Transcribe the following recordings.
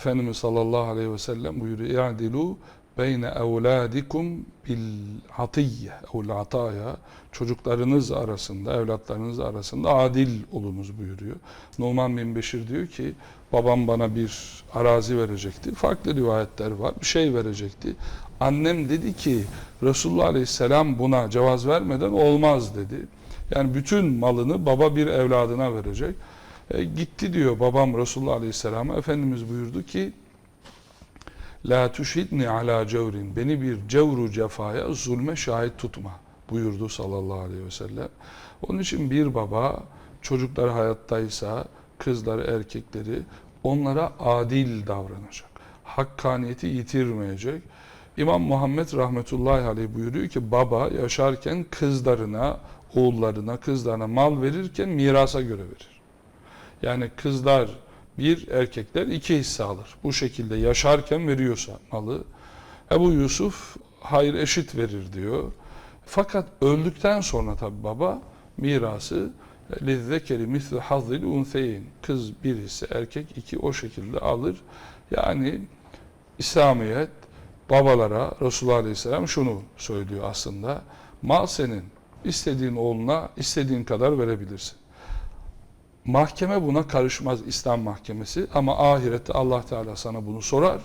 Efendimiz sallallahu aleyhi ve sellem buyuruyor. "İ'dilu beyne evladikum bil hatiyye evl ataya çocuklarınız arasında, evlatlarınız arasında adil olunuz buyuruyor. Numan bin Beşir diyor ki babam bana bir arazi verecekti. Farklı rivayetler var. Bir şey verecekti. Annem dedi ki Resulullah Aleyhisselam buna cevaz vermeden olmaz dedi. Yani bütün malını baba bir evladına verecek. E, gitti diyor babam Resulullah Aleyhisselam'a. Efendimiz buyurdu ki La tuşhidni ala cevrin. Beni bir cevru cefaya, zulme şahit tutma buyurdu sallallahu aleyhi ve sellem. Onun için bir baba çocukları hayattaysa kızları erkekleri onlara adil davranacak. Hakkaniyeti yitirmeyecek. İmam Muhammed rahmetullahi aleyh buyuruyor ki baba yaşarken kızlarına, oğullarına, kızlarına mal verirken mirasa göre verir. Yani kızlar bir, erkekler iki hisse alır. Bu şekilde yaşarken veriyorsa malı. Ebu Yusuf hayır eşit verir diyor. Fakat öldükten sonra tabi baba mirası lizzekeri misli hazzil unseyin. Kız bir hisse, erkek iki o şekilde alır. Yani İslamiyet babalara Resulullah Aleyhisselam şunu söylüyor aslında. Mal senin. istediğin oğluna istediğin kadar verebilirsin. Mahkeme buna karışmaz İslam mahkemesi ama ahirette Allah Teala sana bunu sorar.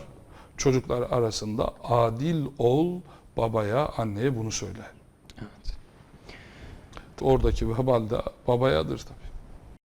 Çocuklar arasında adil ol babaya, anneye bunu söyler. Evet. Oradaki vebal de babayadır tabii.